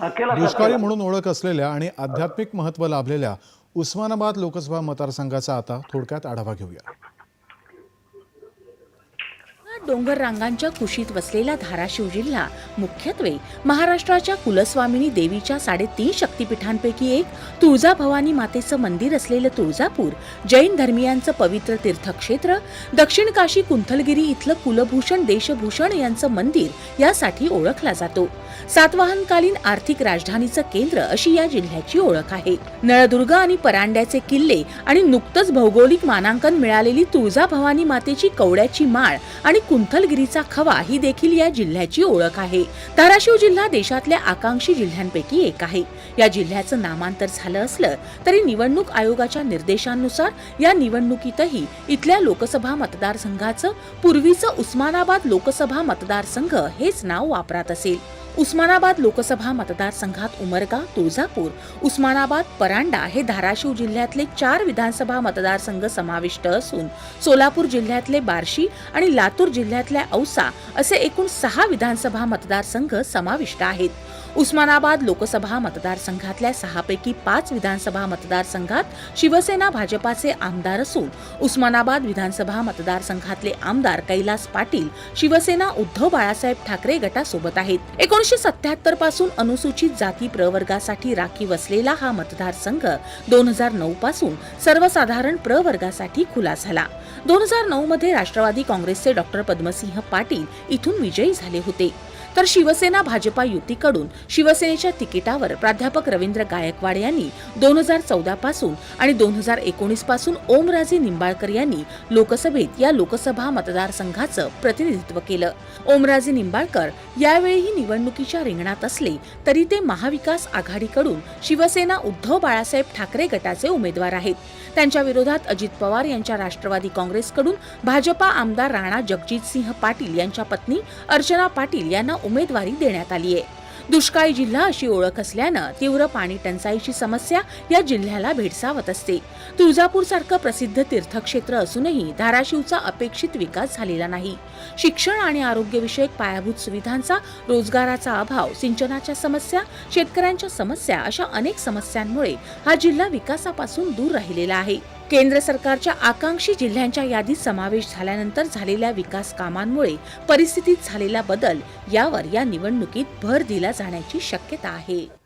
दुष्काळी. म्हणून ओळख असलेल्या आणि आध्यात्मिक महत्त्व लाभलेल्या उस्मानाबाद लोकसभा मतदारसंघाचा आता थोडक्यात आढावा घेऊया डोंगर रांगांच्या कुशीत वसलेला धाराशिव जिल्हा मुख्यत्वे महाराष्ट्राच्या कुलस्वामिनी देवीच्या साडेतीन शक्तीपीठांपैकी एक तुळजाभवानी मातेचं मंदिर असलेलं तुळजापूर जैन धर्मियांचं पवित्र तीर्थक्षेत्र दक्षिण काशी कुंथलगिरी इथलं कुलभूषण देशभूषण यांचं मंदिर यासाठी ओळखला जातो. सातवाहनकालीन आर्थिक राजधानीचं केंद्र अशी या जिल्ह्याची ओळख आहे. नळदुर्ग आणि परांड्याचे किल्ले आणि नुकतंच भौगोलिक मानांकन मिळालेली तुळजाभवानी मातेची कवड्याची माळ आणि कुंथलगिरीचा खवा ही देखील या जिल्ह्याची ओळख आहे. धाराशिव जिल्हा देशातल्या आकांक्षी जिल्ह्यांपैकी एक आहे. या जिल्ह्याचं नामांतर झालं असलं तरी निवडणूक आयोगाच्या निर्देशांनुसार या निवडणुकीतही इथल्या लोकसभा मतदारसंघाचं पूर्वीचं उस्मानाबाद लोकसभा मतदारसंघ हेच नाव वापरात असेल. उस्मानाबाद लोकसभा मतदारसंघात उमरगा तुळजापूर उस्मानाबाद परांडा हे धाराशिव जिल्ह्यातले चार विधानसभा मतदारसंघ समाविष्ट असून सोलापूर जिल्ह्यातले बार्शी आणि लातूर जिल्ह्यातल्या औसा असे एकूण सहा विधानसभा मतदारसंघ समाविष्ट आहेत. उस्मानाबाद लोकसभा मतदारसंघातल्या सहापैकी पाच विधानसभा मतदारसंघात शिवसेना भाजपाचे आमदार असून उस्मानाबाद विधानसभा मतदारसंघातले आमदार कैलास पाटील शिवसेना उद्धव बाळासाहेब ठाकरे गटासोबत आहेत. एकोणीशे सत्याहत्तरपासून अनुसूचित जाती प्रवर्गासाठी राखीव असलेला हा मतदारसंघ दोन हजार नऊ पासून सर्वसाधारण प्रवर्गासाठी खुला झाला. दोन हजार नऊ मध्ये राष्ट्रवादी काँग्रेसचे डॉक्टर पद्मसिंह पाटील इथून विजयी झाले होते. तर शिवसेना भाजपा युतीकडून शिवसेनेच्या तिकिटावर प्राध्यापक रवींद्र गायकवाड यांनी दोन हजार चौदा पासून आणि दोन हजार एकोणीसपासून ओमराजे निंबाळकर यांनी लोकसभेत या लोकसभा मतदारसंघाचं प्रतिनिधित्व केलं. ओमराजे निंबाळकर यावेळीही निवडणुकीच्या रिंगणात असले तरी ते महाविकास आघाडीकडून शिवसेना उद्धव बाळासाहेब ठाकरे गटाचे उमेदवार आहेत. त्यांच्या विरोधात अजित पवार यांच्या राष्ट्रवादी काँग्रेसकडून भाजपा आमदार राणा जगजितसिंह पाटील यांच्या पत्नी अर्चना पाटील यांना उमेदवारी देण्यात आली आहे. दुष्काळी जिल्हा अशी ओळख असल्यानं तीव्र पाणी टंचाईची समस्या या जिल्ह्याला भेडसावत असते. तुळजापूर सारखं प्रसिद्ध तीर्थक्षेत्र असूनही धाराशिवचा अपेक्षित विकास झालेला नाही. शिक्षण आणि आरोग्यविषयक पायाभूत सुविधांचा रोजगाराचा अभाव सिंचनाच्या समस्या शेतकऱ्यांच्या समस्या अशा अनेक समस्यांमुळे हा जिल्हा विकासापासून दूर राहिलेला आहे. केंद्र सरकारच्या आकांक्षी जिल्ह्यांच्या यादीत समावेश झाल्यानंतर झालेल्या विकास कामांमुळे परिस्थितीत झालेला बदल यावर या निवडणुकीत भर दिला जाण्याची शक्यता आहे.